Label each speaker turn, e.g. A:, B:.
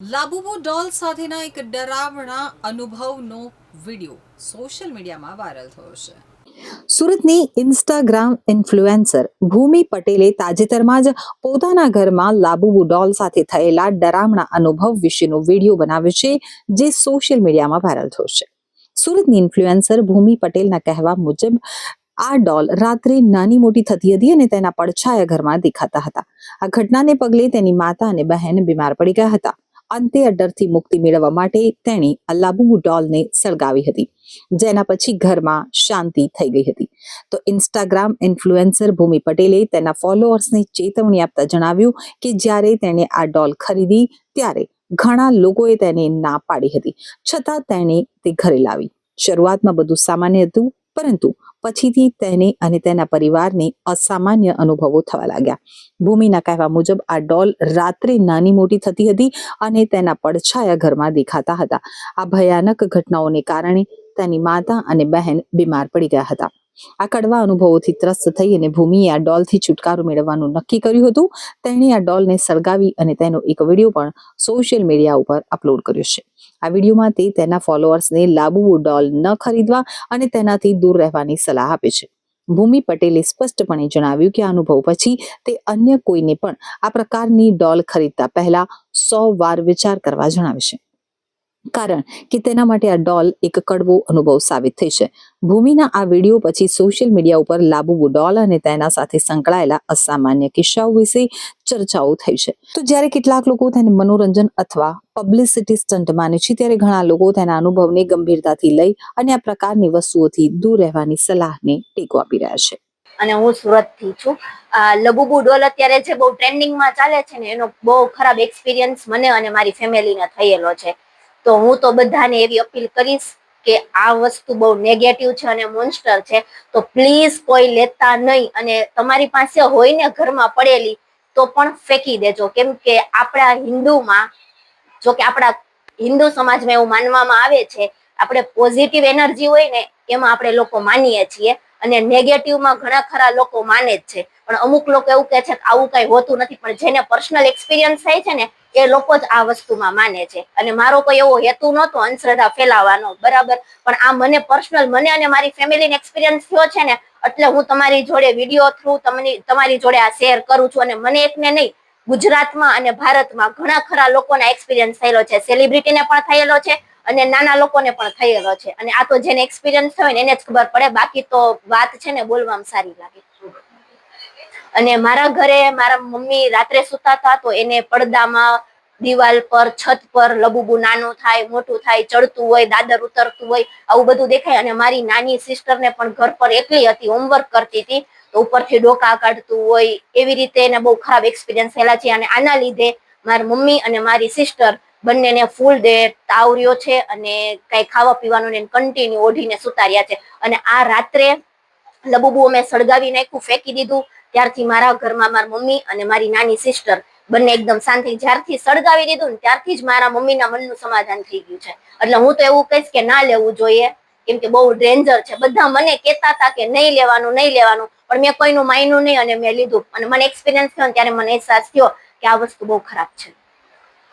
A: લાબુબુ ડોલ સાથેના એક ડરાવણા અનુભવનો વીડિયો સોશિયલ મીડિયામાં વાયરલ થયો છે.
B: સુરતની ઇન્સ્ટાગ્રામ ઇન્ફ્લુએન્સર ભૂમિ પટેલે તાજેતરમાં જ પોતાના ઘરમાં લાબુબુ ડોલ સાથે થયેલા ડરામણા અનુભવ વિશેનો વીડિયો બનાવ્યો છે, જે સોશિયલ મીડિયામાં વાયરલ થયો છે. સુરતની ઇન્ફ્લુએન્સર ભૂમિ પટેલના કહેવા મુજબ, આ ડોલ રાત્રે નાની મોટી થતી હતી અને તેના પડછાયા ઘરમાં દેખાતા હતા. આ ઘટનાને પગલે તેની માતા અને બહેન બીમાર પડી ગયા હતા. અંતે અડરથી મુક્તિ મેળવવા માટે તેણે અલ્લાબુ ડોલને સળગાવી હતી, જેના પછી ઘરમાં શાંતિ થઈ ગઈ હતી. તો ઇન્સ્ટાગ્રામ ઇન્ફ્લુએન્સર ભૂમિ પટેલે તેના ફોલોઅર્સને ચેતવણી આપતા જણાવ્યું કે જ્યારે તેણે આ ડોલ ખરીદી, ત્યારે ઘણા લોકોએ તેને ના પાડી હતી. છતાં તેણે તે ઘરે લાવી. શરૂઆતમાં બધું સામાન્ય હતું, પરંતુ પછીથી તેને અને તેના પરિવારને અસામાન્ય અનુભવો થવા લાગ્યા. ભૂમિના કહેવા મુજબ આ ડોલ રાત્રે નાની મોટી થતી હતી અને તેના પડછાયા ઘરમાં દેખાતા હતા. આ ભયાનક ઘટનાઓને કારણે તેની માતા અને બહેન બીમાર પડી ગયા હતા. આ કડવા અનુભવોથી ત્રસ્ત થઈ અને ભૂમિએ આ ડોલથી છુટકારો મેળવવાનું નક્કી કર્યું હતું. તેણે આ ડોલને સળગાવી અને તેનો એક વીડિયો પણ સોશિયલ મીડિયા ઉપર અપલોડ કર્યો છે. આ વિડીયોમાં તે તેના ફોલોઅર્સને લાબુબુ ડોલ ન ખરીદવા અને તેનાથી દૂર રહેવાની સલાહ આપે છે. ભૂમિ પટેલે સ્પષ્ટપણે જણાવ્યું કે અનુભવ પછી તે અન્ય કોઈને પણ આ પ્રકારની ડોલ ખરીદતા પહેલા સો વાર વિચાર કરવા જણાવે છે. કારણ કે તેના માટે આ ડોલ એક કડવો અનુભવ સાબિત થઈ છે. ભૂમિના આ વીડિયો પછી સોશિયલ મીડિયા ઉપર લાબુબુ ડોલ અને તેના સાથે સંકળાયેલા અસામાન્ય કિસ્સાઓ વિશે ચર્ચાઓ થઈ છે. તો જ્યારે કેટલાક લોકો તેને મનોરંજન અથવા પબ્લિસિટી સ્ટન્ટ માને છે, ત્યારે ઘણા લોકો તેના અનુભવને ગંભીરતાથી લઈ અને આ પ્રકારની વસ્તુઓથી દૂર રહેવાની સલાહને ટેકો આપી રહ્યા છે.
C: અને હું સુરતથી છું. આ લબુબુ ડોલ અત્યારે જે બહુ ટ્રેન્ડિંગમાં ચાલે છે ને, એનો બહુ ખરાબ એક્સપિરિયન્સ મને અને મારી ફેમિલીને થયેલો છે. તો હું તો બધાને એવી અપીલ કરીશ કે આ વસ્તુ બહુ નેગેટિવ છે અને મોન્સ્ટર છે. તો પ્લીઝ કોઈ લેતા નહીં અને તમારી પાસે હોય ને ઘરમાં પડેલી, તો પણ ફેંકી દેજો. કેમ કે આપણા હિન્દુમાં, જો કે આપણા હિન્દુ સમાજમાં એવું માનવામાં આવે છે, આપણે પોઝિટિવ એનર્જી હોય ને, એમાં આપણે લોકો માનીએ છીએ અને નેગેટિવમાં ઘણા ખરા લોકો માને જ છે. પણ અમુક લોકો એવું કહે છે કે આવું કઈ હોતું નથી, પણ જેને પર્સનલ એક્સપિરિયન્સ થાય છે ને એ લોકો જ આ વસ્તુમાં માને છે. અને મારો કોઈ એવો હેતુ નહોતો અંધશ્રદ્ધા ફેલાવવાનો. બરાબર? પણ આ મને પર્સનલ મને અને મારી ફેમિલીને એક્સપિરિયન્સ થયો છે ને, એટલે હું તમારી જોડે વીડિયો થ્રુ તમને, તમારી જોડે આ શેર કરું છું. અને મને એકને નહીં, ગુજરાતમાં અને ભારતમાં ઘણા ખરા લોકોના એક્સપિરિયન્સ થયેલો છે. સેલિબ્રિટીને પણ થયેલો છે અને નાના લોકોને પણ થયેલો છે. અને આ તો જેને એક્સપિરિયન્સ થયો ને એને જ ખબર પડે. બાકી તો વાત છે ને બોલવામાં સારી લાગે. અને મારા ઘરે મારા મમ્મી રાત્રે સુતા હતા તો એને પડદામાં દિવાલ પર, છત પર લબુબુ નાનું થાય, મોટું થાય, ચડતું હોય, દાદર ઉતરતું હોય, આવું બધું દેખાય. અને મારી નાની સિસ્ટરને પણ ઘર પર એકલી હતી હોમવર્ક કરતી હતી. તો ઉપરથી ડોકા કાઢતું હોય, એવી રીતે એને બહુ ખરાબ એક્સપિરિયન્સ થયેલા છે. અને આના લીધે મારી મમ્મી અને મારી સિસ્ટર બંનેને ફૂલ ડે તાવર્યો છે અને કઈ ખાવા પીવાનું ને કન્ટિન્યુ ઓઢીને સુતાર્યા છે. અને આ રાત્રે લબુબુ અમે સળગાવી નાખ્યું, ફેંકી દીધું. ત્યારથી મારા ઘરમાં મારી મમ્મી અને મારી નાની સિસ્ટર બંને એકદમ શાંતિ જ્યારથી સળગાવી દીધું ને ત્યારથી જ મારા મમ્મીના મનનું સમાધાન થઈ ગયું છે. એટલે હું તો એવું કહીશ કે ના લેવું જોઈએ. કેમ કે બહુ ડેન્જર છે. બધા મને કહેતા હતા કે નહીં લેવાનું નહીં લેવાનું. પણ મેં કોઈનું માન્યું નહીં અને મેં લીધું. અને મને એક્સપિરિયન્સ થયો ત્યારે મને અહેસાસ થયો કે આ વસ્તુ બહુ ખરાબ છે.